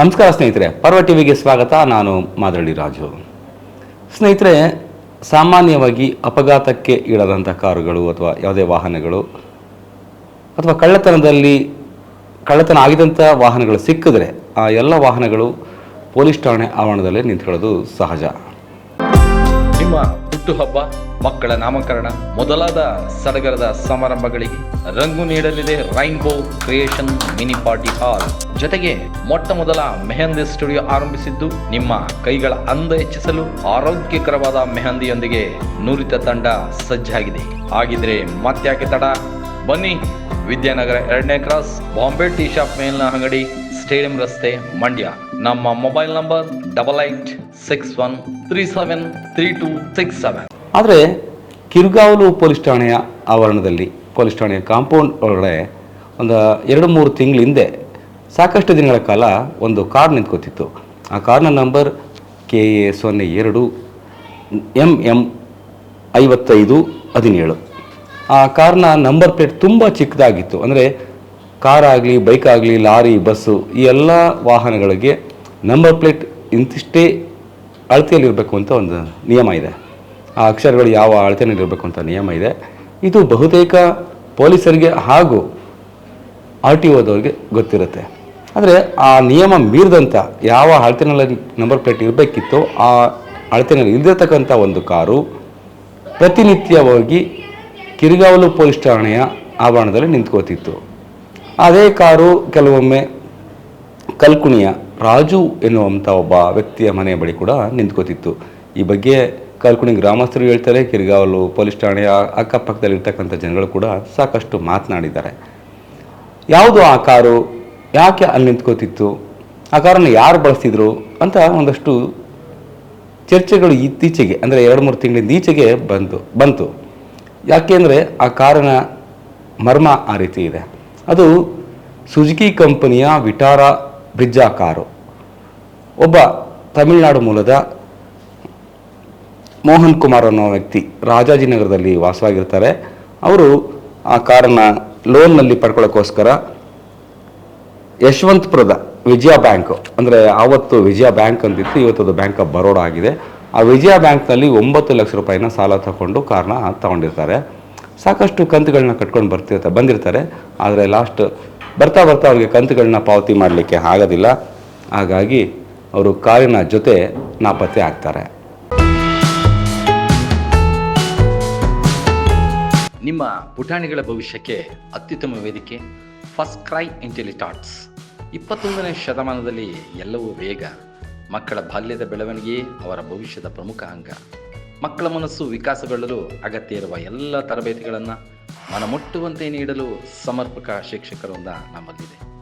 ನಮಸ್ಕಾರ ಸ್ನೇಹಿತರೆ, ಪರ್ವ ಟಿವಿಗೆ ಸ್ವಾಗತ. ನಾನು ಮಾದರಳ್ಳಿ ರಾಜು. ಸ್ನೇಹಿತರೆ, ಸಾಮಾನ್ಯವಾಗಿ ಅಪಘಾತಕ್ಕೆ ಈಡಾದಂಥ ಕಾರುಗಳು ಅಥವಾ ಯಾವುದೇ ವಾಹನಗಳು ಅಥವಾ ಕಳ್ಳತನದಲ್ಲಿ, ಕಳ್ಳತನ ಆಗಿದಂಥ ವಾಹನಗಳು ಸಿಕ್ಕಿದ್ರೆ ಆ ಎಲ್ಲ ವಾಹನಗಳು ಪೊಲೀಸ್ ಠಾಣೆ ಆವರಣದಲ್ಲೇ ನಿಂತ್ಕೊಳ್ಳೋದು ಸಹಜ. ನಿಮ್ಮ ಹುಟ್ಟುಹಬ್ಬ, ಮಕ್ಕಳ ನಾಮಕರಣ, ಮೊದಲಾದ ಸಡಗರದ ಸಮಾರಂಭಗಳಿಗೆ ರಂಗು ನೀಡಲಿದೆ rainbow creation mini party hall. ಜೊತೆಗೆ ಮೊಟ್ಟ ಮೊದಲ ಮೆಹಂದಿ ಸ್ಟುಡಿಯೋ ಆರಂಭಿಸಿದ್ದು ನಿಮ್ಮ ಕೈಗಳ ಅಂದ ಹೆಚ್ಚಿಸಲು ಆರೋಗ್ಯಕರವಾದ ಮೆಹಂದಿಯೊಂದಿಗೆ ನುರಿತ ತಂಡ ಸಜ್ಜಾಗಿದೆ. ಹಾಗಿದ್ರೆ ಮತ್ತ್ಯಾಕೆ ತಡ? ಬನ್ನಿ ವಿದ್ಯಾನಗರ ಎರಡನೇ ಕ್ರಾಸ್ ಬಾಂಬೆ ಟೀ ಶಾಪ್ ಮೇಲಿನ ಅಂಗಡಿ, ಸ್ಟೇಡಿಯಂ ರಸ್ತೆ, ಮಂಡ್ಯ. ನಮ್ಮ mobile number double eight six one three seven three two six seven. ಆದರೆ ಕಿರ್ಗಾವಲು ಪೊಲೀಸ್ ಠಾಣೆಯ ಆವರಣದಲ್ಲಿ, ಪೊಲೀಸ್ ಠಾಣೆಯ ಕಾಂಪೌಂಡ್ ಒಳಗಡೆ ಒಂದು ಎರಡು ಮೂರು ತಿಂಗಳ ಹಿಂದೆ ಸಾಕಷ್ಟು ದಿನಗಳ ಕಾಲ ಒಂದು ಕಾರ್ ನಿಂತ್ಕೋತಿತ್ತು. ಆ ಕಾರ್ನ ನಂಬರ್ ಕೆ ಎ ಸೊನ್ನೆ ಎರಡು ಎಂ ಎಂ ಐವತ್ತೈದು ಹದಿನೇಳು. ಆ ಕಾರ್ನ ನಂಬರ್ ಪ್ಲೇಟ್ ತುಂಬ ಚಿಕ್ಕದಾಗಿತ್ತು. ಅಂದರೆ ಕಾರ್ ಆಗಲಿ, ಬೈಕ್ ಆಗಲಿ, ಲಾರಿ, ಬಸ್ಸು ಈ ಎಲ್ಲ ವಾಹನಗಳಿಗೆ ನಂಬರ್ ಪ್ಲೇಟ್ ಇಂತಿಷ್ಟೇ ಅಳತೆಯಲ್ಲಿರಬೇಕು ಅಂತ ಒಂದು ನಿಯಮ ಇದೆ. ಆ ಅಕ್ಷರಗಳು ಯಾವ ಅಳತೆಯಲ್ಲಿರಬೇಕು ಅಂತ ನಿಯಮ ಇದೆ. ಇದು ಬಹುತೇಕ ಪೊಲೀಸರಿಗೆ ಹಾಗೂ ಆರ್ ಟಿ ಓದವ್ರಿಗೆ ಗೊತ್ತಿರುತ್ತೆ. ಆದರೆ ಆ ನಿಯಮ ಮೀರಿದಂಥ ಯಾವ ಅಳತೆನಲ್ಲಿ ನಂಬರ್ ಪ್ಲೇಟ್ ಇರಬೇಕಿತ್ತೋ ಆ ಅಳತೆನಲ್ಲಿ ಇಲ್ದಿರತಕ್ಕಂಥ ಒಂದು ಕಾರು ಪ್ರತಿನಿತ್ಯವಾಗಿ ಕಿರಿಗಾವಲು ಪೊಲೀಸ್ ಠಾಣೆಯ ಆವರಣದಲ್ಲಿ ನಿಂತ್ಕೋತಿತ್ತು. ಅದೇ ಕಾರು ಕೆಲವೊಮ್ಮೆ ಕಲ್ಕುಣಿಯ ರಾಜು ಎನ್ನುವಂಥ ಒಬ್ಬ ವ್ಯಕ್ತಿಯ ಮನೆಯ ಬಳಿ ಕೂಡ ನಿಂತ್ಕೋತಿತ್ತು. ಈ ಬಗ್ಗೆ ಕಲ್ಕುಣಿ ಗ್ರಾಮಸ್ಥರು ಹೇಳ್ತಾರೆ, ಕಿರಿಗಾವಲು ಪೊಲೀಸ್ ಠಾಣೆಯ ಅಕ್ಕಪಕ್ಕದಲ್ಲಿರ್ತಕ್ಕಂಥ ಜನಗಳು ಕೂಡ ಸಾಕಷ್ಟು ಮಾತನಾಡಿದ್ದಾರೆ. ಯಾವುದು ಆ ಕಾರು? ಯಾಕೆ ಅಲ್ಲಿ ನಿಂತ್ಕೋತಿತ್ತು? ಆ ಕಾರನ್ನು ಯಾರು ಬಳಸ್ತಿದ್ರು? ಅಂತ ಒಂದಷ್ಟು ಚರ್ಚೆಗಳು ಇತ್ತೀಚೆಗೆ, ಅಂದರೆ ಎರಡು ಮೂರು ತಿಂಗಳಿಂದ ಈಚೆಗೆ ಬಂತು ಬಂತು. ಯಾಕೆಂದರೆ ಆ ಕಾರಿನ ಮರ್ಮ ಆ ರೀತಿ ಇದೆ. ಅದು ಸುಜುಕಿ ಕಂಪನಿಯ ವಿಟಾರಾ ಬ್ರಿಜ್ಜಾ ಕಾರು. ಒಬ್ಬ ತಮಿಳುನಾಡು ಮೂಲದ ಮೋಹನ್ ಕುಮಾರ್ ಅನ್ನೋ ವ್ಯಕ್ತಿ ರಾಜಾಜಿನಗರದಲ್ಲಿ ವಾಸವಾಗಿರ್ತಾರೆ. ಅವರು ಆ ಕಾರನ್ನು ಲೋನ್ನಲ್ಲಿ ಪಡ್ಕೊಳ್ಳೋಕ್ಕೋಸ್ಕರ ಯಶವಂತಪುರದ ವಿಜಯ ಬ್ಯಾಂಕ್, ಅಂದರೆ ಆವತ್ತು ವಿಜಯ ಬ್ಯಾಂಕ್ ಅಂತಿತ್ತು ಇವತ್ತು ಅದು ಬ್ಯಾಂಕ್ ಆಫ್ ಬರೋಡ ಆಗಿದೆ. ಆ ವಿಜಯ ಬ್ಯಾಂಕ್ನಲ್ಲಿ ಒಂಬತ್ತು ಲಕ್ಷ ರೂಪಾಯಿನ ಸಾಲ ತಗೊಂಡು ಕಾರನ್ನ ತಗೊಂಡಿರ್ತಾರೆ. ಸಾಕಷ್ಟು ಕಂತುಗಳನ್ನ ಕಟ್ಕೊಂಡು ಬರ್ತಿರ್ತಾರೆ ಬಂದಿರ್ತಾರೆ. ಆದರೆ ಲಾಸ್ಟ್ ಬರ್ತಾ ಬರ್ತಾ ಅವ್ರಿಗೆ ಕಂತುಗಳನ್ನ ಪಾವತಿ ಮಾಡಲಿಕ್ಕೆ ಆಗೋದಿಲ್ಲ. ಹಾಗಾಗಿ ಅವರು ಕಾರಿನ ಜೊತೆ ನಾಪತ್ತೆ ಆಗ್ತಾರೆ. ನಿಮ್ಮ ಪುಟಾಣಿಗಳ ಭವಿಷ್ಯಕ್ಕೆ ಅತ್ಯುತ್ತಮ ವೇದಿಕೆ ಫಸ್ಟ್ ಕ್ರೈ ಇಂಟೆಲಿಟಾಟ್ಸ್ ಇಪ್ಪತ್ತೊಂದನೇ ಶತಮಾನದಲ್ಲಿ ಎಲ್ಲವೂ ವೇಗ, ಮಕ್ಕಳ ಬಾಲ್ಯದ ಬೆಳವಣಿಗೆ ಅವರ ಭವಿಷ್ಯದ ಪ್ರಮುಖ ಅಂಗ. ಮಕ್ಕಳ ಮನಸ್ಸು ವಿಕಾಸಗೊಳ್ಳಲು ಅಗತ್ಯ ಇರುವ ಎಲ್ಲ ತರಬೇತಿಗಳನ್ನು ಮನಮುಟ್ಟುವಂತೆ ನೀಡಲು ಸಮರ್ಪಕ ಶಿಕ್ಷಕರೊಂದ ನಮ್ಮಲ್ಲಿದೆ.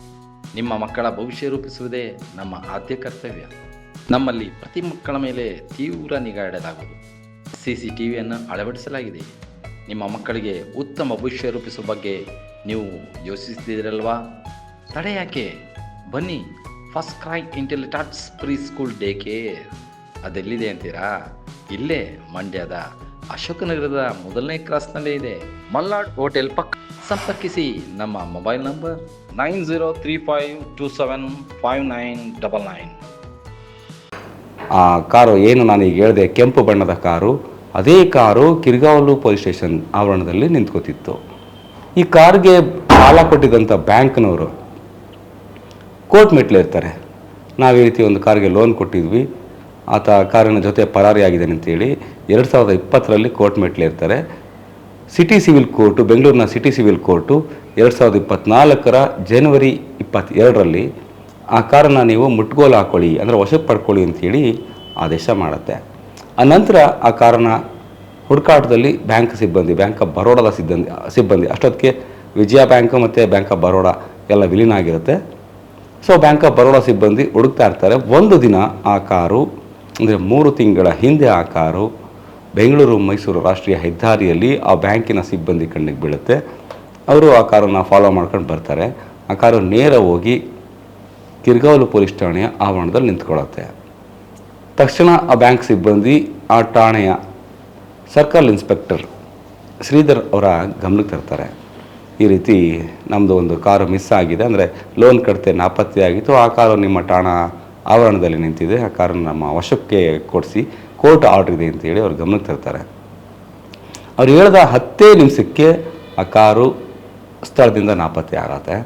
ನಿಮ್ಮ ಮಕ್ಕಳ ಭವಿಷ್ಯ ರೂಪಿಸುವುದೇ ನಮ್ಮ ಆದ್ಯ ಕರ್ತವ್ಯ. ನಮ್ಮಲ್ಲಿ ಪ್ರತಿ ಮಕ್ಕಳ ಮೇಲೆ ತೀವ್ರ ನಿಗಾ ಇಡಲಾಗುವುದು. ಸಿ ಸಿ ಟಿ ಅಳವಡಿಸಲಾಗಿದೆ. ನಿಮ್ಮ ಮಕ್ಕಳಿಗೆ ಉತ್ತಮ ಭವಿಷ್ಯ ರೂಪಿಸುವ ಬಗ್ಗೆ ನೀವು ಯೋಚಿಸ್ತಿದ್ದೀರಲ್ವಾ ತಡೆ ಯಾಕೆ? ಬನ್ನಿ, first cry Intellitots pre school day care. ಅದೆಲ್ಲಿದೆ ಅಂತೀರಾ? ಇಲ್ಲೇ ಮಂಡ್ಯದ ಅಶೋಕನಗರದ ಮೊದಲನೇ ಕ್ರಾಸ್ನಲ್ಲೇ ಇದೆ. ಮಲ್ನಾಡ್ ಹೋಟೆಲ್ ಪಕ್ಕ. ಸಂಪರ್ಕಿಸಿ ನಮ್ಮ mobile number nine zero three five two seven five nine double nine. ಆ ಕಾರು ಏನು ನಾನು ಈಗ ಹೇಳಿದೆ, ಕೆಂಪು ಬಣ್ಣದ ಕಾರು. ಅದೇ ಕಾರು ಕಿರ್ಗಾವಲು ಪೊಲೀಸ್ ಸ್ಟೇಷನ್ ಆವರಣದಲ್ಲಿ ನಿಂತ್ಕೋತಿತ್ತು. ಈ ಕಾರ್ಗೆ ಸಾಲ ಕೊಟ್ಟಿದ್ದಂಥ ಬ್ಯಾಂಕ್ನವರು ಕೋರ್ಟ್ ಮೆಟ್ಲಿರ್ತಾರೆ ನಾವು ಈ ರೀತಿ ಒಂದು ಕಾರ್ಗೆ ಲೋನ್ ಕೊಟ್ಟಿದ್ವಿ. ಆತ ಕಾರಿನ ಜೊತೆ ಪರಾರಿಯಾಗಿದ್ದಾನೆ ಅಂತೇಳಿ ಎರಡು ಸಾವಿರದ ಇಪ್ಪತ್ತರಲ್ಲಿ ಕೋರ್ಟ್ ಮೆಟ್ಲಿರ್ತಾರೆ ಸಿಟಿ ಸಿವಿಲ್ ಕೋರ್ಟು, ಬೆಂಗಳೂರಿನ ಸಿಟಿ ಸಿವಿಲ್ ಕೋರ್ಟು ಎರಡು ಸಾವಿರದ ಇಪ್ಪತ್ತ್ನಾಲ್ಕರ ಜನವರಿ ಇಪ್ಪತ್ತೆರಡರಲ್ಲಿ ಆ ಕಾರನ್ನು ನೀವು ಮುಟ್ಗೋಲು ಹಾಕೊಳ್ಳಿ, ಅಂದರೆ ವಶಕ್ಕೆ ಪಡ್ಕೊಳ್ಳಿ ಅಂತೇಳಿ ಆದೇಶ ಮಾಡುತ್ತೆ. ಆ ನಂತರ ಆ ಕಾರನ್ನ ಹುಡುಕಾಟದಲ್ಲಿ ಬ್ಯಾಂಕ್ ಸಿಬ್ಬಂದಿ, ಬ್ಯಾಂಕ್ ಆಫ್ ಬರೋಡದ ಸಿಬ್ಬಂದಿ ಸಿಬ್ಬಂದಿ, ಅಷ್ಟೊತ್ತಿಗೆ ವಿಜಯ ಬ್ಯಾಂಕ್ ಮತ್ತು ಬ್ಯಾಂಕ್ ಆಫ್ ಬರೋಡ ಎಲ್ಲ ವಿಲೀನ ಆಗಿರುತ್ತೆ. ಸೊ ಬ್ಯಾಂಕ್ ಆಫ್ ಬರೋಡಾ ಸಿಬ್ಬಂದಿ ಹುಡುಕ್ತಾ ಇರ್ತಾರೆ. ಒಂದು ದಿನ ಆ ಕಾರು ಅಂದರೆ ಮೂರು ತಿಂಗಳ ಹಿಂದೆ ಆ ಕಾರು ಬೆಂಗಳೂರು ಮೈಸೂರು ರಾಷ್ಟ್ರೀಯ ಹೆದ್ದಾರಿಯಲ್ಲಿ ಆ ಬ್ಯಾಂಕಿನ ಸಿಬ್ಬಂದಿ ಕಣ್ಣಿಗೆ ಬೀಳುತ್ತೆ. ಅವರು ಆ ಕಾರನ್ನು ಫಾಲೋ ಮಾಡ್ಕೊಂಡು ಬರ್ತಾರೆ. ಆ ಕಾರು ನೇರ ಹೋಗಿ ಕಿರ್ಗಾವಲು ಪೊಲೀಸ್ ಠಾಣೆಯ ಆವರಣದಲ್ಲಿ ನಿಂತ್ಕೊಳ್ಳುತ್ತೆ. ತಕ್ಷಣ ಆ ಬ್ಯಾಂಕ್ ಸಿಬ್ಬಂದಿ, ಆ ಠಾಣೆಯ ಸರ್ಕಲ್ ಇನ್ಸ್ಪೆಕ್ಟರ್ ಶ್ರೀಧರ್ ಅವರ ಗಮನಕ್ಕೆ ತರ್ತಾರೆ. ಈ ರೀತಿ ನಮ್ಮದು ಒಂದು ಕಾರು ಮಿಸ್ ಆಗಿದೆ. ಅಂದರೆ ಲೋನ್ ಕಡತೆ ನಾಪತ್ತೆ ಆಗಿತ್ತು ಆ ಕಾರು ನಿಮ್ಮ ಠಾಣಾ ಆವರಣದಲ್ಲಿ ನಿಂತಿದೆ. ಆ ಕಾರನ್ನು ನಮ್ಮ ವಶಕ್ಕೆ ಕೊಡಿಸಿ ಕೋರ್ಟ್ ಆರ್ಡರ್ ಇದೆ ಅಂತ ಹೇಳಿ ಅವರು ಗಮನಕ್ಕೆ ತರ್ತಾರೆ. ಅವ್ರು ಹೇಳಿದ ಹತ್ತೇ ನಿಮಿಷಕ್ಕೆ ಆ ಕಾರು ಸ್ಥಳದಿಂದ ನಾಪತ್ತೆ ಆಗತ್ತೆ.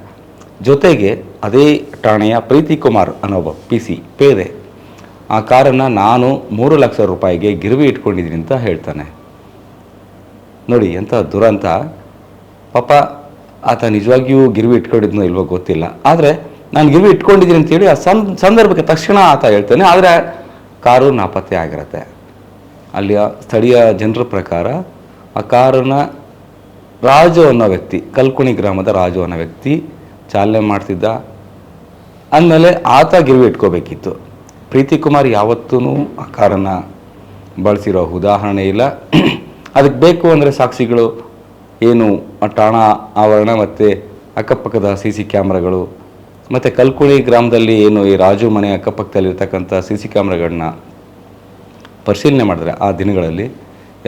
ಜೊತೆಗೆ ಅದೇ ಠಾಣೆಯ ಪ್ರೀತಿ ಕುಮಾರ್ ಅನ್ನೋ ಪಿ ಸಿ ಪೇದೆ, ಆ ಕಾರನ್ನು ನಾನು ಮೂರು ಲಕ್ಷ ರೂಪಾಯಿಗೆ ಗಿರಿವಿ ಇಟ್ಕೊಂಡಿದ್ದೀನಿ ಅಂತ ಹೇಳ್ತಾನೆ. ನೋಡಿ, ಎಂಥ ದುರಂತ. ಪಾಪ ಆತ ನಿಜವಾಗಿಯೂ ಗಿರಿವಿ ಇಟ್ಕೊಂಡಿದ್ನೋ ಇಲ್ವೋ ಗೊತ್ತಿಲ್ಲ. ಆದರೆ ನಾನು ಗಿರ್ವಿ ಇಟ್ಕೊಂಡಿದ್ದೀನಿ ಅಂತೇಳಿ ಆ ಸಂದರ್ಭಕ್ಕೆ ತಕ್ಷಣ ಆತ ಹೇಳ್ತಾನೆ, ಆದರೆ ಕಾರು ನಾಪತ್ತೆ ಆಗಿರತ್ತೆ. ಅಲ್ಲಿಯ ಸ್ಥಳೀಯ ಜನರ ಪ್ರಕಾರ ಆ ಕಾರನ್ನ ರಾಜು ಅನ್ನೋ ವ್ಯಕ್ತಿ, ಕಲ್ಕುಣಿ ಗ್ರಾಮದ ರಾಜು ಅನ್ನೋ ವ್ಯಕ್ತಿ ಚಾಲನೆ ಮಾಡ್ತಿದ್ದ. ಅಂದಮೇಲೆ ಆತ ಗಿರ್ವಿ ಇಟ್ಕೋಬೇಕಿತ್ತು. ಪ್ರೀತಿ ಕುಮಾರ್ ಯಾವತ್ತೂ ಆ ಕಾರನ್ನು ಬಳಸಿರೋ ಉದಾಹರಣೆ ಇಲ್ಲ. ಅದಕ್ಕೆ ಬೇಕು ಅಂದರೆ ಸಾಕ್ಷಿಗಳು ಏನು ಠಾಣಾ ಆವರಣ ಮತ್ತು ಅಕ್ಕಪಕ್ಕದ ಸಿ ಸಿ ಕ್ಯಾಮ್ರಾಗಳು ಮತ್ತು ಕಲ್ಕುಳಿ ಗ್ರಾಮದಲ್ಲಿ ಏನು ಈ ರಾಜು ಮನೆ ಅಕ್ಕಪಕ್ಕದಲ್ಲಿರ್ತಕ್ಕಂಥ ಸಿ ಸಿ ಕ್ಯಾಮ್ರಾಗಳನ್ನ ಪರಿಶೀಲನೆ ಮಾಡಿದ್ರೆ ಆ ದಿನಗಳಲ್ಲಿ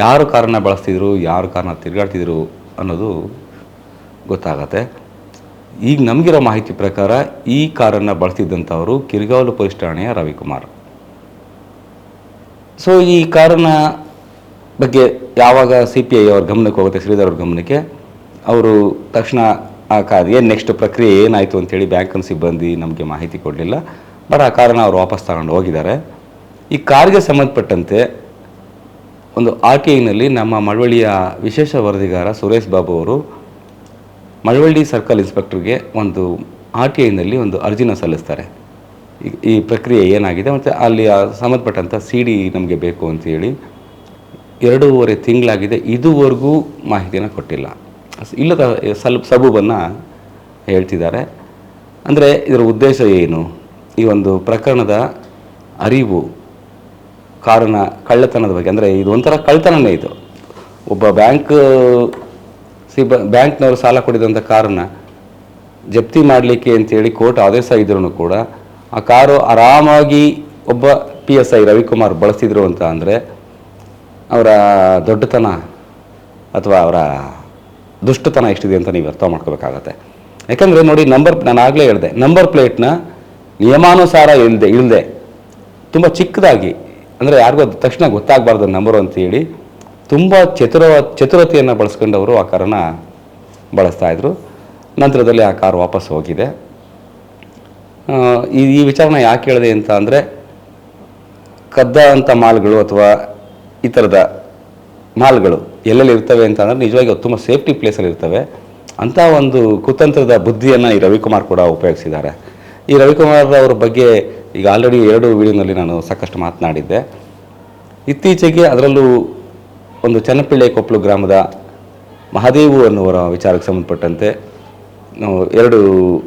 ಯಾರು ಕಾರನ್ನು ಬಳಸ್ತಿದ್ರು, ಯಾರು ಕಾರನ್ನ ತಿರುಗಾಡ್ತಿದ್ರು ಅನ್ನೋದು ಗೊತ್ತಾಗತ್ತೆ. ಈಗ ನಮಗಿರೋ ಮಾಹಿತಿ ಪ್ರಕಾರ ಈ ಕಾರನ್ನು ಬಳಸ್ತಿದ್ದಂಥವರು ಕಿರ್ಗಾವಲು ಪೊಲೀಸ್ ಠಾಣೆಯ ರವಿಕುಮಾರ್. ಸೊ ಈ ಕಾರನ್ನ ಬಗ್ಗೆ ಯಾವಾಗ ಸಿ ಪಿ ಐ ಅವ್ರ ಗಮನಕ್ಕೆ ಹೋಗುತ್ತೆ, ಶ್ರೀಧರ್ ಅವ್ರ ಗಮನಕ್ಕೆ, ಅವರು ತಕ್ಷಣ ಆ ಕಾರ್ ಏನು ನೆಕ್ಸ್ಟ್ ಪ್ರಕ್ರಿಯೆ ಏನಾಯಿತು ಅಂತೇಳಿ ಬ್ಯಾಂಕಿನ ಸಿಬ್ಬಂದಿ ನಮಗೆ ಮಾಹಿತಿ ಕೊಡಲಿಲ್ಲ. ಬಟ್ ಆ ಕಾರನ್ನು ಅವ್ರು ವಾಪಸ್ ತಗೊಂಡು ಹೋಗಿದ್ದಾರೆ. ಈ ಕಾರ್ಗೆ ಸಂಬಂಧಪಟ್ಟಂತೆ ಒಂದು ಆರ್ ಟಿ ಐನಲ್ಲಿ ನಮ್ಮ ಮಳವಳ್ಳಿಯ ವಿಶೇಷ ವರದಿಗಾರ ಸುರೇಶ್ ಬಾಬು ಅವರು ಮಳವಳ್ಳಿ ಸರ್ಕಲ್ ಇನ್ಸ್ಪೆಕ್ಟರ್ಗೆ ಒಂದು ಆರ್ ಟಿ ಐನಲ್ಲಿ ಒಂದು ಅರ್ಜಿನ ಸಲ್ಲಿಸ್ತಾರೆ. ಈ- ಪ್ರಕ್ರಿಯೆ ಏನಾಗಿದೆ ಮತ್ತು ಅಲ್ಲಿ ಸಂಬಂಧಪಟ್ಟಂಥ ಸಿ ಡಿ ನಮಗೆ ಬೇಕು ಅಂತೇಳಿ ಎರಡೂವರೆ ತಿಂಗಳಾಗಿದೆ. ಇದುವರೆಗೂ ಮಾಹಿತಿನ ಕೊಟ್ಟಿಲ್ಲ. ಇಲ್ಲದ ಸ್ವಲ್ಪ ಸಬೂಬನ್ನು ಹೇಳ್ತಿದ್ದಾರೆ. ಅಂದರೆ ಇದರ ಉದ್ದೇಶ ಏನು? ಈ ಒಂದು ಪ್ರಕರಣದ ಅರಿವು, ಕಾರಣ, ಕಳ್ಳತನದ ಬಗ್ಗೆ. ಅಂದರೆ ಇದು ಒಂಥರ ಕಳ್ಳತನನೇ ಇದು. ಒಬ್ಬ ಬ್ಯಾಂಕ್ ಸಿಬ್ಬ ಬ್ಯಾಂಕ್ನವರು ಸಾಲ ಕೊಡಿದಂಥ ಕಾರನ್ನು ಜಪ್ತಿ ಮಾಡಲಿಕ್ಕೆ ಅಂತೇಳಿ ಕೋರ್ಟ್ ಆದೇಶ ಇದ್ರೂ ಕೂಡ ಆ ಕಾರು ಆರಾಮಾಗಿ ಒಬ್ಬ ಪಿ ಎಸ್ ಐ ರವಿಕುಮಾರ್ ಬಳಸ್ತಿದ್ರು ಅಂತ ಅಂದರೆ ಅವರ ದೊಡ್ಡತನ ಅಥವಾ ಅವರ ದುಷ್ಟತನ ಎಷ್ಟಿದೆ ಅಂತ ನೀವು ಅರ್ಥ ಮಾಡ್ಕೋಬೇಕಾಗತ್ತೆ. ಯಾಕಂದರೆ ನೋಡಿ, ನಂಬರ್, ನಾನು ಆಗಲೇ ಹೇಳಿದೆ, ನಂಬರ್ ಪ್ಲೇಟ್ನ ನಿಯಮಾನುಸಾರ ಇಲ್ಲದೆ ಇಲ್ಲದೆ ತುಂಬ ಚಿಕ್ಕದಾಗಿ, ಅಂದರೆ ಯಾರಿಗೂ ತಕ್ಷಣ ಗೊತ್ತಾಗಬಾರ್ದು ನಂಬರು ಅಂತೇಳಿ ತುಂಬ ಚತುರ, ಚತುರತೆಯನ್ನು ಬಳಸ್ಕೊಂಡವರು ಆ ಕಾರನ್ನು ಬಳಸ್ತಾ ಇದ್ರು. ನಂತರದಲ್ಲಿ ಆ ಕಾರ್ ವಾಪಸ್ ಹೋಗಿದೆ. ಈ ಈ ವಿಚಾರನ ಯಾಕೆ ಹೇಳಿದೆ ಅಂತ ಅಂದರೆ, ಕದ್ದ ಅಂಥ ಮಾಲ್ಗಳು ಅಥವಾ ಈ ಥರದ ಮಾಲ್ಗಳು ಎಲ್ಲೆಲ್ಲಿ ಇರ್ತವೆ ಅಂತ ನಿಜವಾಗಿ ಉತ್ತಮ ತುಂಬ ಸೇಫ್ಟಿ ಪ್ಲೇಸಲ್ಲಿ ಇರ್ತವೆ. ಅಂಥ ಒಂದು ಕುತಂತ್ರದ ಬುದ್ಧಿಯನ್ನು ಈ ರವಿಕುಮಾರ್ ಕೂಡ ಉಪಯೋಗಿಸಿದ್ದಾರೆ. ಈ ರವಿಕುಮಾರ್ ಅವರ ಬಗ್ಗೆ ಈಗ ಆಲ್ರೆಡಿ ಎರಡು ವಿಡಿಯೋನಲ್ಲಿ ನಾನು ಸಾಕಷ್ಟು ಮಾತನಾಡಿದ್ದೆ. ಇತ್ತೀಚೆಗೆ ಅದರಲ್ಲೂ ಒಂದು ಚನ್ನಪಿಳ್ಳೆ ಕೊಪ್ಪಳು ಗ್ರಾಮದ ಮಹಾದೇವು ಅನ್ನುವರ ವಿಚಾರಕ್ಕೆ ಸಂಬಂಧಪಟ್ಟಂತೆ ನಾವು ಎರಡು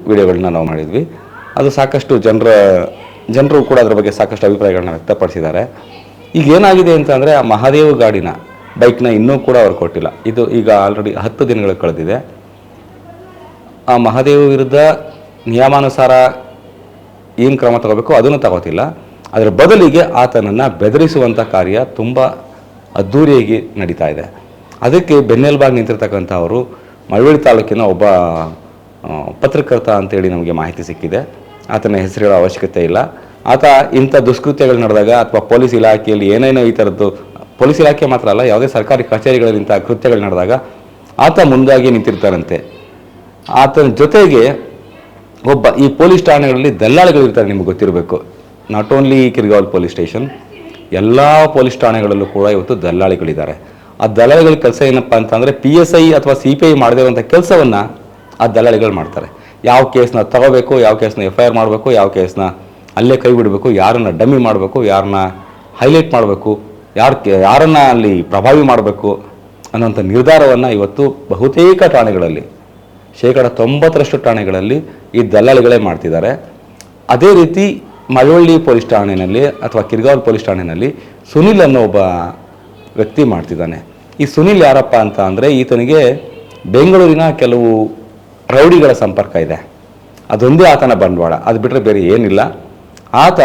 ವಿಡಿಯೋಗಳನ್ನ ನಾವು ಮಾಡಿದ್ವಿ. ಅದು ಸಾಕಷ್ಟು ಜನರ, ಜನರು ಕೂಡ ಅದರ ಬಗ್ಗೆ ಸಾಕಷ್ಟು ಅಭಿಪ್ರಾಯಗಳನ್ನ ವ್ಯಕ್ತಪಡಿಸಿದ್ದಾರೆ. ಈಗ ಏನಾಗಿದೆ ಅಂತ ಅಂದರೆ ಆ ಮಹಾದೇವು ಗಾಡಿನ ಬೈಕ್ನ ಇನ್ನೂ ಕೂಡ ಅವ್ರು ಕೊಟ್ಟಿಲ್ಲ. ಇದು ಈಗ ಆಲ್ರೆಡಿ ಹತ್ತು ದಿನಗಳು ಕಳೆದಿದೆ. ಆ ಮಹಾದೇವ ವಿರುದ್ಧ ನಿಯಮಾನುಸಾರ ಏನು ಕ್ರಮ ತಗೋಬೇಕು ಅದನ್ನು ತಗೋತಿಲ್ಲ. ಅದರ ಬದಲಿಗೆ ಆತನನ್ನು ಬೆದರಿಸುವಂಥ ಕಾರ್ಯ ತುಂಬ ಅದ್ಧೂರಿಯಾಗಿ ನಡೀತಾ ಇದೆ. ಅದಕ್ಕೆ ಬೆನ್ನೆಲುಬಾಗಿ ನಿಂತಿರ್ತಕ್ಕಂಥ ಅವರು ಮಳವಳ್ಳಿ ತಾಲೂಕಿನ ಒಬ್ಬ ಪತ್ರಕರ್ತ ಅಂತೇಳಿ ನಮಗೆ ಮಾಹಿತಿ ಸಿಕ್ಕಿದೆ. ಆತನ ಹೆಸರು ಅವಶ್ಯಕತೆ ಇಲ್ಲ. ಆತ ಇಂಥ ದುಷ್ಕೃತ್ಯಗಳು ನಡೆದಾಗ ಅಥವಾ ಪೊಲೀಸ್ ಇಲಾಖೆಯಲ್ಲಿ ಏನೇನೋ ಈ ಥರದ್ದು ಪೊಲೀಸ್ ಇಲಾಖೆ ಮಾತ್ರ ಅಲ್ಲ, ಯಾವುದೇ ಸರ್ಕಾರಿ ಕಚೇರಿಗಳಲ್ಲಿ ಇಂಥ ಕೃತ್ಯಗಳು ನಡೆದಾಗ ಆತ ಮುಂದಾಗಿ ನಿಂತಿರ್ತಾರಂತೆ ಆತನ ಜೊತೆಗೆ ಒಬ್ಬ ಈ ಪೊಲೀಸ್ ಠಾಣೆಗಳಲ್ಲಿ ದಲ್ಲಾಳಿಗಳು ಇರ್ತಾರೆ ನಿಮ್ಗೆ ಗೊತ್ತಿರಬೇಕು. Not only Kirgaval police station ಎಲ್ಲ ಪೊಲೀಸ್ ಠಾಣೆಗಳಲ್ಲೂ ಕೂಡ ಇವತ್ತು ದಲ್ಲಾಳಿಗಳಿದ್ದಾರೆ. ಆ ದಲ್ಲಾಳಿಗಳ ಕೆಲಸ ಏನಪ್ಪ ಅಂತಂದರೆ ಪಿ ಎಸ್ ಐ ಅಥವಾ ಸಿ ಪಿ ಐ ಮಾಡದಿರುವಂಥ ಕೆಲಸವನ್ನು ಆ ದಲ್ಲಾಳಿಗಳು ಮಾಡ್ತಾರೆ. ಯಾವ ಕೇಸ್ನ ತಗೋಬೇಕು, ಯಾವ ಕೇಸ್ನ ಎಫ್ ಐ ಆರ್ ಮಾಡಬೇಕು, ಯಾವ ಕೇಸ್ನ ಅಲ್ಲೇ ಕೈ ಬಿಡಬೇಕು, ಯಾರನ್ನ ಡಮ್ಮಿ ಮಾಡಬೇಕು, ಯಾರನ್ನ ಹೈಲೈಟ್ ಮಾಡಬೇಕು. ಯಾರು ಯಾರನ್ನ ಅಲ್ಲಿ ಪ್ರಭಾವಿ ಮಾಡಬೇಕು ಅನ್ನೋಂಥ ನಿರ್ಧಾರವನ್ನು ಇವತ್ತು ಬಹುತೇಕ ಠಾಣೆಗಳಲ್ಲಿ, ಶೇಕಡ ತೊಂಬತ್ತರಷ್ಟು ಠಾಣೆಗಳಲ್ಲಿ ಈ ದಲ್ಲಾಳಿಗಳೇ ಮಾಡ್ತಿದ್ದಾರೆ. ಅದೇ ರೀತಿ ಮಳವಳ್ಳಿ ಪೊಲೀಸ್ ಠಾಣೆಯಲ್ಲಿ ಅಥವಾ ಕಿರ್ಗಾವ್ ಪೊಲೀಸ್ ಠಾಣೆಯಲ್ಲಿ ಸುನಿಲ್ ಅನ್ನೋ ಒಬ್ಬ ವ್ಯಕ್ತಿ ಮಾಡ್ತಿದ್ದಾನೆ. ಈ ಸುನಿಲ್ ಯಾರಪ್ಪ ಅಂತ ಅಂದರೆ ಈತನಿಗೆ ಬೆಂಗಳೂರಿನ ಕೆಲವು ರೌಡಿಗಳ ಸಂಪರ್ಕ ಇದೆ. ಅದೊಂದೇ ಆತನ ಬಂಡವಾಳ. ಅದು ಬಿಟ್ಟರೆ ಬೇರೆ ಏನಿಲ್ಲ. ಆತ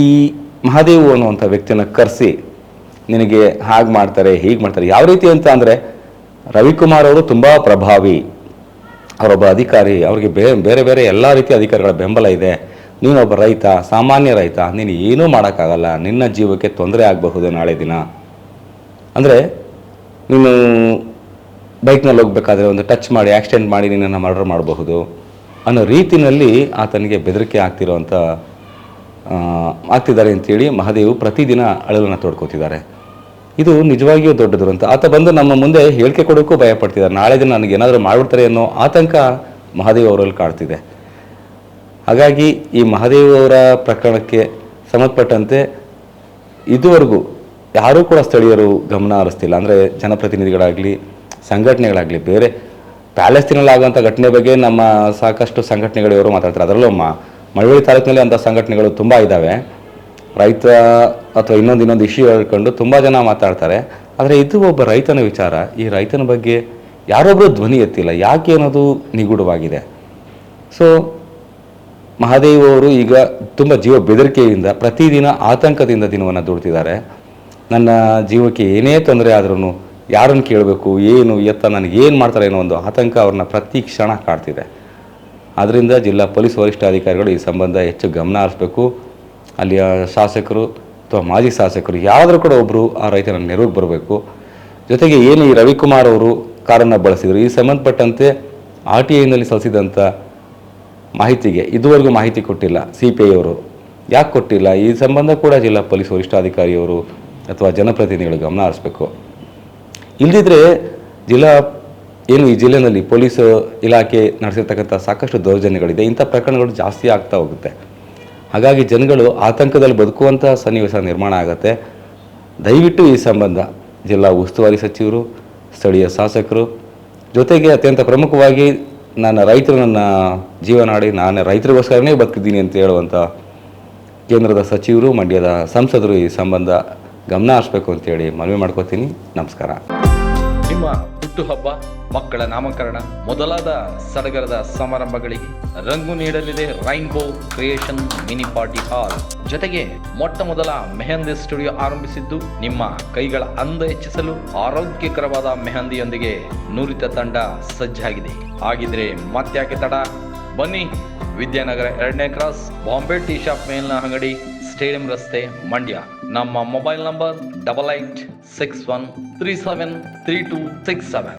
ಈ ಮಹಾದೇವು ಅನ್ನುವಂಥ ವ್ಯಕ್ತಿಯನ್ನು ಕರೆಸಿ ನಿನಗೆ ಹಾಗೆ ಮಾಡ್ತಾರೆ, ಹೀಗೆ ಮಾಡ್ತಾರೆ. ಯಾವ ರೀತಿ ಅಂತ ಅಂದರೆ ರವಿಕುಮಾರ್ ಅವರು ತುಂಬ ಪ್ರಭಾವಿ. ಅವರೊಬ್ಬ ಅಧಿಕಾರಿ, ಅವರಿಗೆ ಬೇರೆ ಬೇರೆ ಬೇರೆ ಎಲ್ಲ ರೀತಿಯ ಅಧಿಕಾರಿಗಳ ಬೆಂಬಲ ಇದೆ. ನೀನೊಬ್ಬ ರೈತ, ಸಾಮಾನ್ಯ ರೈತ, ನೀನು ಏನೂ ಮಾಡೋಕ್ಕಾಗಲ್ಲ. ನಿನ್ನ ಜೀವಕ್ಕೆ ತೊಂದರೆ ಆಗಬಹುದು ನಾಳೆ ದಿನ. ಅಂದರೆ ನೀನು ಬೈಕ್ನಲ್ಲಿ ಹೋಗಬೇಕಾದ್ರೆ ಒಂದು ಟಚ್ ಮಾಡಿ, ಆಕ್ಸಿಡೆಂಟ್ ಮಾಡಿ ನಿನ್ನನ್ನು ಮರ್ಡರ್ ಮಾಡಬಹುದು ಅನ್ನೋ ರೀತಿಯಲ್ಲಿ ಆತನಿಗೆ ಬೆದರಿಕೆ ಆಗ್ತಿರೋವಂಥ ಆಗ್ತಿದ್ದಾರೆ ಅಂತೇಳಿ ಮಹಾದೇವ್ ಪ್ರತಿದಿನ ಅಳಲನ್ನು ತೋಡ್ಕೋತಿದ್ದಾರೆ. ಇದು ನಿಜವಾಗಿಯೂ ದೊಡ್ಡ ದುರಂತ. ಆತ ಬಂದು ನಮ್ಮ ಮುಂದೆ ಹೇಳಿಕೆ ಕೊಡೋಕ್ಕೂ ಭಯ ಪಡ್ತಿದ್ದಾರೆ. ನಾಳೆ ದಿನ ನನಗೆ ಏನಾದರೂ ಮಾಡ್ಬಿಡ್ತಾರೆ ಅನ್ನೋ ಆತಂಕ ಮಹಾದೇವ್ ಅವರಲ್ಲಿ ಕಾಡ್ತಿದೆ. ಹಾಗಾಗಿ ಈ ಮಹಾದೇವ್ ಅವರ ಪ್ರಕರಣಕ್ಕೆ ಸಂಬಂಧಪಟ್ಟಂತೆ ಇದುವರೆಗೂ ಯಾರೂ ಕೂಡ ಸ್ಥಳೀಯರು ಗಮನ ಹರಿಸ್ತಿಲ್ಲ. ಅಂದರೆ ಜನಪ್ರತಿನಿಧಿಗಳಾಗಲಿ, ಸಂಘಟನೆಗಳಾಗಲಿ, ಬೇರೆ ಪ್ಯಾಲೆಸ್ತೀನಲ್ಲಿ ಆಗುವಂಥ ಘಟನೆ ಬಗ್ಗೆ ನಮ್ಮ ಸಾಕಷ್ಟು ಸಂಘಟನೆಗಳಿವರು ಮಾತಾಡ್ತಾರೆ. ಅದರಲ್ಲೂ ಮ ಮಳವಳ್ಳಿ ತಾಲೂಕಿನಲ್ಲಿ ಅಂಥ ಸಂಘಟನೆಗಳು ತುಂಬ ಇದ್ದಾವೆ ರೈತ ಅಥವಾ ಇನ್ನೊಂದು ಇನ್ನೊಂದು ಇಶ್ಯೂ ಹೇಳ್ಕೊಂಡು ತುಂಬ ಜನ ಮಾತಾಡ್ತಾರೆ. ಆದರೆ ಇದು ಒಬ್ಬ ರೈತನ ವಿಚಾರ. ಈ ರೈತನ ಬಗ್ಗೆ ಯಾರೊಬ್ಬರು ಧ್ವನಿ ಎತ್ತಿಲ್ಲ. ಯಾಕೆ ಅನ್ನೋದು ನಿಗೂಢವಾಗಿದೆ. ಸೊ ಮಹಾದೇವ್ ಅವರು ಈಗ ತುಂಬ ಜೀವ ಬೆದರಿಕೆಯಿಂದ ಪ್ರತಿದಿನ ಆತಂಕದಿಂದ ದಿನವನ್ನು ದುಡ್ತಿದ್ದಾರೆ. ನನ್ನ ಜೀವಕ್ಕೆ ಏನೇ ತೊಂದರೆ ಆದ್ರೂ ಯಾರನ್ನು ಕೇಳಬೇಕು, ಏನು, ಎತ್ತ ನನಗೆ ಏನು ಮಾಡ್ತಾರೆ ಅನ್ನೋ ಒಂದು ಆತಂಕ ಅವ್ರನ್ನ ಪ್ರತಿ ಕ್ಷಣ ಕಾಡ್ತಿದೆ. ಆದ್ದರಿಂದ ಜಿಲ್ಲಾ ಪೊಲೀಸ್ ವರಿಷ್ಠಾಧಿಕಾರಿಗಳು ಈ ಸಂಬಂಧ ಹೆಚ್ಚು ಗಮನ ಹರಿಸ್ಬೇಕು. ಅಲ್ಲಿಯ ಶಾಸಕರು ಅಥವಾ ಮಾಜಿ ಶಾಸಕರು ಯಾರಾದರೂ ಕೂಡ ಒಬ್ಬರು ಆ ರೈತನ ನೆರವಿಗೆ ಬರಬೇಕು. ಜೊತೆಗೆ ಏನು ಈ ರವಿಕುಮಾರ್ ಅವರು ಕಾರನ್ನು ಬಳಸಿದರು. ಈ ಸಂಬಂಧಪಟ್ಟಂತೆ ಆರ್ ಟಿ ಐನಲ್ಲಿ ಸಲ್ಲಿಸಿದಂಥ ಮಾಹಿತಿಗೆ ಇದುವರೆಗೂ ಮಾಹಿತಿ ಕೊಟ್ಟಿಲ್ಲ ಸಿ ಪಿ ಐ ಅವರು. ಯಾಕೆ ಕೊಟ್ಟಿಲ್ಲ? ಈ ಸಂಬಂಧ ಕೂಡ ಜಿಲ್ಲಾ ಪೊಲೀಸ್ ವರಿಷ್ಠಾಧಿಕಾರಿಯವರು ಅಥವಾ ಜನಪ್ರತಿನಿಧಿಗಳು ಗಮನ ಹರಿಸ್ಬೇಕು. ಇಲ್ಲದಿದ್ದರೆ ಜಿಲ್ಲಾ ಏನು ಈ ಜಿಲ್ಲೆಯಲ್ಲಿ ಪೊಲೀಸ್ ಇಲಾಖೆ ನಡೆಸಿರ್ತಕ್ಕಂಥ ಸಾಕಷ್ಟು ದೌರ್ಜನ್ಯಗಳಿದೆ. ಇಂಥ ಪ್ರಕರಣಗಳು ಜಾಸ್ತಿ ಆಗ್ತಾ ಹೋಗುತ್ತೆ. ಹಾಗಾಗಿ ಜನಗಳು ಆತಂಕದಲ್ಲಿ ಬದುಕುವಂಥ ಸನ್ನಿವೇಶ ನಿರ್ಮಾಣ ಆಗುತ್ತೆ. ದಯವಿಟ್ಟು ಈ ಸಂಬಂಧ ಜಿಲ್ಲಾ ಉಸ್ತುವಾರಿ ಸಚಿವರು, ಸ್ಥಳೀಯ ಶಾಸಕರು, ಜೊತೆಗೆ ಅತ್ಯಂತ ಪ್ರಮುಖವಾಗಿ ನನ್ನ ರೈತರು ನನ್ನ ಜೀವನಾಡಿ ನಾನು ರೈತರಿಗೋಸ್ಕರನೇ ಬದುಕಿದ್ದೀನಿ ಅಂತ ಹೇಳುವಂಥ ಕೇಂದ್ರದ ಸಚಿವರು, ಮಂಡ್ಯದ ಸಂಸದರು ಈ ಸಂಬಂಧ ಗಮನ ಹರಿಸ್ಬೇಕು ಅಂತೇಳಿ ಮನವಿ ಮಾಡ್ಕೋತೀನಿ. ನಮಸ್ಕಾರ. ನಿಮ್ಮ ಹುಟ್ಟುಹಬ್ಬ ಮಕ್ಕಳ ನಾಮಕರಣ, ಮೊದಲಾದ ಸಡಗರದ ಸಮಾರಂಭಗಳಿಗೆ ರಂಗು ನೀಡಲಿದೆ rainbow creation mini party hall. ಜೊತೆಗೆ ಮೊಟ್ಟ ಮೊದಲ ಮೆಹಂದಿ ಸ್ಟುಡಿಯೋ ಆರಂಭಿಸಿದ್ದು ನಿಮ್ಮ ಕೈಗಳ ಅಂದ ಹೆಚ್ಚಿಸಲು ಆರೋಗ್ಯಕರವಾದ ಮೆಹಂದಿಯೊಂದಿಗೆ ನುರಿತ ತಂಡ ಸಜ್ಜಾಗಿದೆ. ಹಾಗಿದ್ರೆ ಮತ್ತ್ಯಾಕೆ ತಡ? ಬನ್ನಿ ವಿದ್ಯಾನಗರ ಎರಡನೇ ಕ್ರಾಸ್ ಬಾಂಬೆ ಟೀ ಶಾಪ್ ಮೇಲಿನ ಅಂಗಡಿ. ಸ್ಟೇಡಿಯಂ ರಸ್ತೆ ಮಂಡ್ಯ. ನಮ್ಮ mobile number double eight six one three seven three two six seven.